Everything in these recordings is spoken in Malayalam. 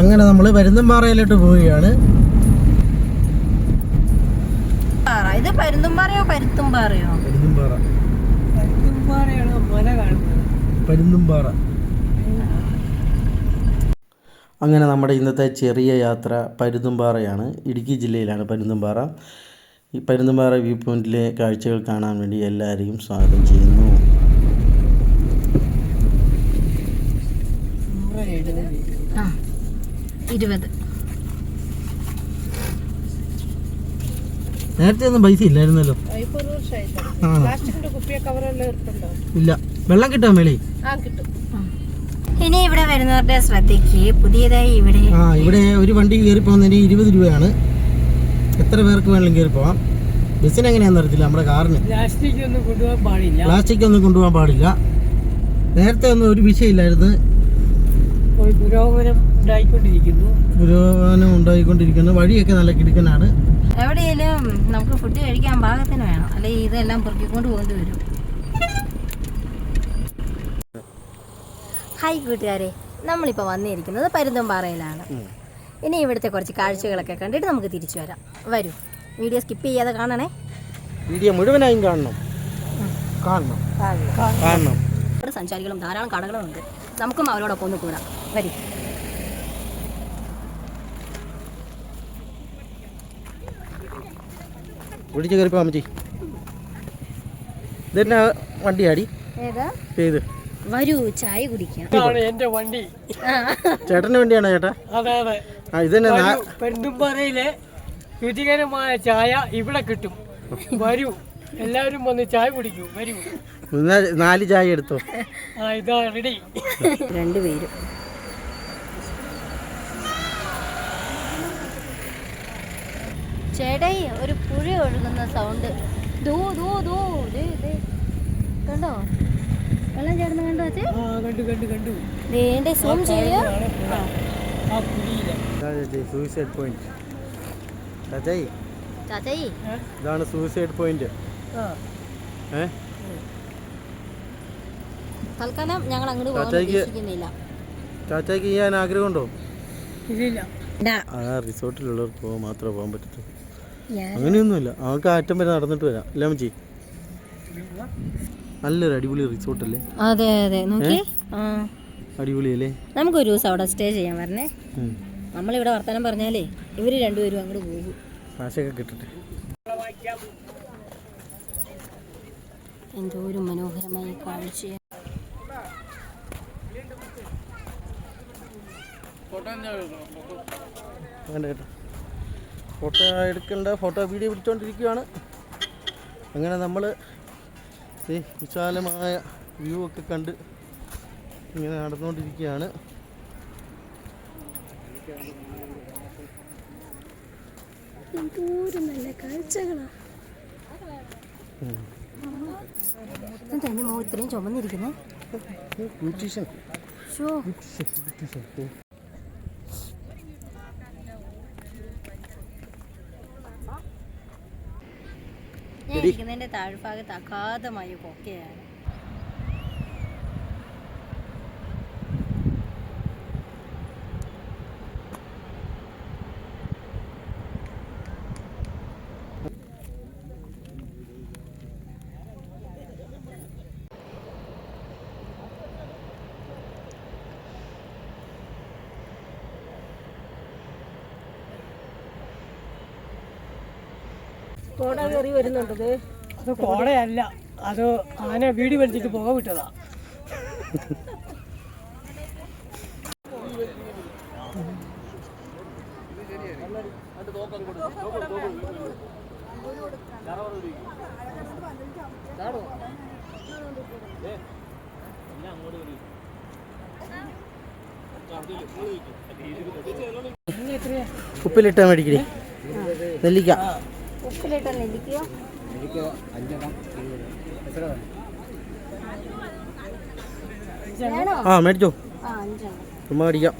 അങ്ങനെ നമ്മൾ പരുന്തംപാറയിലോട്ട് പോവുകയാണ്. ഇത് പരുന്തുംപാറയോ പരുത്തുംപാറയോ പരുന്തുംപാറ അങ്ങനെ നമ്മുടെ ഇന്നത്തെ ചെറിയ യാത്ര പരുന്തുംപാറയാണ് ഇടുക്കി ജില്ലയിലാണ് പരുന്തുംപാറ ഈ പരുന്തുംപാറ വ്യൂ പോയിന്റിലെ കാഴ്ചകൾ കാണാൻ വേണ്ടി എല്ലാവരെയും സ്വാഗതം ചെയ്യുന്നു. ആ. ഇരുപത്. നേരത്തെ ഒന്നും പൈസ ഇല്ലായിരുന്നല്ലോ. ഇല്ല. വെള്ളം കിട്ടാൻ മേളി. ആ കിട്ടും. ഇനി ഇവിടെ വരുന്നവരുടെ ശ്രദ്ധയ്ക്ക് പുതിയതായി ഇവിടെ ആ ഇവിടെ ഒരു വണ്ടി കയറി പോകുന്നതിന് ഇരുപത് രൂപയാണ്. എത്ര പേർക്ക് വേണമെങ്കിലും കയറി പോവാം ബസ്സിന് എങ്ങനെയാണെന്ന് അറിയത്തില്ല നമ്മുടെ കാറിന്. പ്ലാസ്റ്റിക് ഒന്നും കൊണ്ടുപോകാൻ പാടില്ല. പ്ലാസ്റ്റിക് ഒന്നും കൊണ്ടുപോകാൻ പാടില്ല. നേരത്തെ ഒന്നും ഒരു വിഷയമില്ലായിരുന്നു. പുരോഗമനം ഉണ്ടായിക്കൊണ്ടിരിക്കുന്നു. പുരോഗമനം ഉണ്ടായിക്കൊണ്ടിരിക്കുന്നു വഴിയൊക്കെ നല്ല കിടക്കനാണ്. എവിടെയെങ്കിലും നമുക്ക് ഫുഡ് കഴിക്കാൻ പാകത്തിന് വേണം. അല്ലെങ്കിൽ ഇതെല്ലാം പൊറുക്കിക്കൊണ്ട് പോകേണ്ടി വരും. ഹായ് കൂട്ടുകാരെ. നമ്മളിപ്പോൾ വന്നിരിക്കുന്നത് പരുന്തുംപാറയിലാണ്. ഇനി ഇവിടുത്തെ കുറച്ച് കാഴ്ചകളൊക്കെ കണ്ടിട്ട് നമുക്ക് തിരിച്ചു വരാം. വരൂ. വീഡിയോ സ്കിപ്പ് ചെയ്യാതെ കാണണേ. വീഡിയോ മുഴുവനായും കാണണം. കാണണം. കാണണം. സഞ്ചാരികളും ധാരാളം കടകളും ഉണ്ട്. നമുക്കും അവരോടൊപ്പം ഒന്ന് കൂടാം. വരൂ. പിടിച്ച് കയറി അമ്മച്ചി. ഇതെന്നാ വണ്ടിയാടി ആടി? ചേട്ടന്റെ വരൂ ചായ കുടിക്കാം. ഇതാണ് എന്റെ വണ്ടി. ചേട്ടന്റെ വണ്ടിയാണോ ചേട്ടാ? അതെ അതെ. ആ ഇതന്നെ രുചികരമായ ചായ ഇവിടെ കിട്ടും. വരൂ എല്ലാവരും വന്ന് ചായ കുടിക്കൂ വരൂ. നാല് ചായ എടുത്തോ? ആ ഇതാ റെഡി രണ്ടുപേരും. ചേട്ടായി ഒരു പുഴ ഒഴുകുന്ന സൗണ്ട് ദൂ ദൂ ദൂ. കണ്ടോ? വെള്ളം ചേർന്ന് കണ്ടോ കണ്ടു കണ്ടു കണ്ടു. വേണ്ട സൂം ചെയ്യോ. സൂയിസൈഡ് പോയിന്റ് ചാച്ചായി? ചാച്ചായി? ഇതാണ് സൂയിസൈഡ് പോയിന്റ് തൽക്കാലം ഞങ്ങൾ അങ്ങോട്ട് പോകാൻ ചാച്ചായ്ക്ക് ചെയ്യാൻ ആഗ്രഹമുണ്ടോ? ഇല്ല. ആ റിസോർട്ടിലുള്ളവർക്ക് പോകാൻ മാത്രമേ പോകാൻ പറ്റത്തുള്ളൂ. അങ്ങനെയൊന്നുമില്ല. അവർക്ക് ആറ്റം വരെ നടന്നിട്ട് വരാം. അല്ലേ അമ്മച്ചി? നല്ലൊരു അടിപൊളി റിസോർട്ട് അല്ലേ? അതെ അതെ. നോക്കി. അല്ലേ നമുക്ക് ഒരു ദിവസം അവിടെ സ്റ്റേ ചെയ്യാൻ വരണേ. നമ്മൾ നമ്മളിവിടെ വർത്തമാനം പറഞ്ഞാലേ ഇവർ രണ്ടുപേരും അങ്ങോട്ട് പോകും. കാശൊക്കെ കിട്ടട്ടെ. എന്തോ ഒരു മനോഹരമായ കാഴ്ച വേണ്ട കേട്ടോ. ഫോട്ടോ എടുക്കേണ്ട ഫോട്ടോ വീഡിയോ പിടിച്ചുകൊണ്ടിരിക്കുകയാണ് അങ്ങനെ നമ്മൾ ഈ വിശാലമായ വ്യൂ ഒക്കെ കണ്ട് ഇങ്ങനെ നടന്നുകൊണ്ടിരിക്കുകയാണ് എന്താ എന്റെ മുഖം ഇത്രയും ചുമന്നിരിക്കുന്നത് ഇരിക്കുന്നതിന്റെ താഴ്ഭാഗത്ത് അഗാധമായ കൊക്കയാണ് കോട കയറി വരുന്നുണ്ടത് അത് കോടയല്ല. അത് ആന വീടി വലിച്ചിട്ട് പോക വിട്ടതാ. ഉപ്പിലിട്ടാ മേടിക്കടി. നെല്ലിക്ക. ഉപ്പിലിട്ട നെല്ലിക്കയോ നെല്ലിക്ക ആ മേടിച്ചോ. ആ ചുമ്മാ മേടിക്കാം.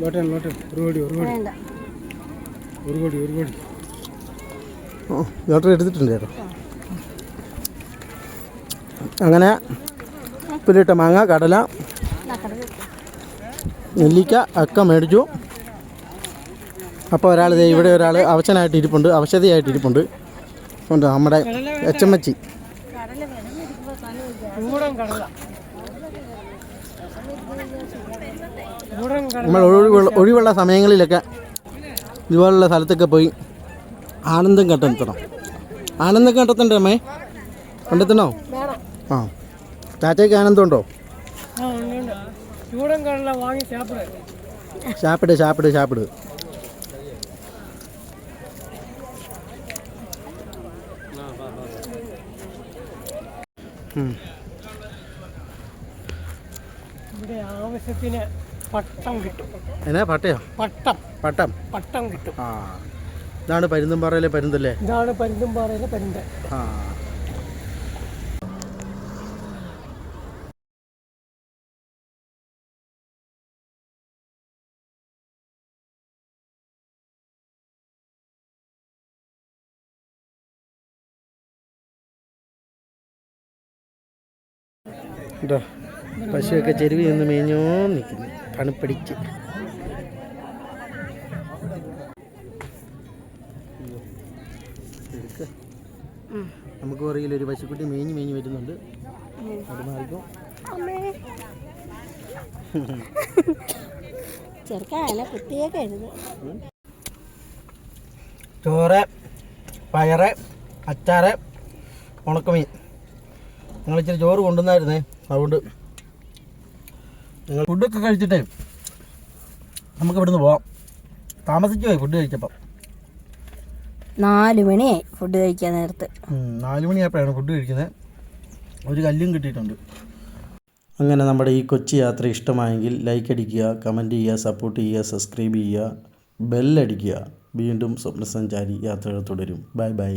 ലോട്ടൻ ലോട്ടൻ ഒരു കോടി ഒരു കോടി ഒരു കോടി ഒരു കോടി ലോട്ടറി എടുത്തിട്ടുണ്ട് ചേട്ടാ. അങ്ങനെ ഉപ്പിലിട്ട മാങ്ങ കടല നെല്ലിക്ക ഒക്കെ മേടിച്ചു. അപ്പോൾ ഒരാൾ ഇവിടെ ഒരാൾ അവശനായിട്ട് ഇരിപ്പുണ്ട് അവശതയായിട്ട് ഇരിപ്പുണ്ട്. ഉണ്ട് നമ്മുടെ എച്ച് എം എച്ച് ചൂടൻ കടല ചൂടൻ കടല നമ്മൾ ഒഴിവുള്ള ഒഴിവുള്ള സമയങ്ങളിലൊക്കെ ഇതുപോലുള്ള സ്ഥലത്തൊക്കെ പോയി ആനന്ദം കണ്ടെത്തണം. ആനന്ദം കണ്ടെത്തണ്ടേ അമ്മേ? കണ്ടെത്തണോ? ആ. ടാറ്റയ്ക്ക് ആനന്ദമുണ്ടോ? സാപ്പിട് ഷാപ്പിട് ഉം. ഇവിടെ ആവശ്യത്തിന് പട്ടം കിട്ടും. എന്നാ പട്ടയോ? പട്ടം. പട്ടം. പട്ടം കിട്ടും. ആ. ഇതാണ് പരുന്തുംപാറയിലെ പരുന്തല്ലേ? ഇതാണ് പരുന്തുംപാറയിലെ പരുന്ത്. ആ. പശുവൊക്കെ ചെരുവി നിന്ന് മേഞ്ഞോ നിൽക്കുന്നു തണുപ്പടിച്ച്. എടുക്ക്. നമുക്ക് പറയില്ല ഒരു പശുക്കുട്ടി മേഞ്ഞ് മേഞ്ഞ് വരുന്നുണ്ട്. അത് മാറിക്കും. ചോറ് പയറ് അച്ചാറ് ഉണക്കമീൻ. നിങ്ങൾ ഇച്ചിരി ചോറ് കൊണ്ടുവന്നായിരുന്നേ. അതുകൊണ്ട് നിങ്ങൾ ഫുഡൊക്കെ കഴിച്ചിട്ടേ നമുക്ക് ഇവിടുന്ന് പോവാം. താമസിച്ചു പോയി ഫുഡ് കഴിച്ചപ്പം? നാല് മണിയായി ഫുഡ് കഴിക്കാൻ നേരത്ത്. നാല് മണിയായപ്പോഴാണ് ഫുഡ് കഴിക്കുന്നത്. ഒരു കല്ലും കിട്ടിയിട്ടുണ്ട്. അങ്ങനെ നമ്മുടെ ഈ കൊച്ചി യാത്ര ഇഷ്ടമായെങ്കിൽ ലൈക്ക് അടിക്കുക കമന്റ് ചെയ്യുക സപ്പോർട്ട് ചെയ്യുക സബ്സ്ക്രൈബ് ചെയ്യുക ബെല്ലടിക്കുക വീണ്ടും സ്വപ്നസഞ്ചാരി യാത്രകൾ തുടരും. Bye bye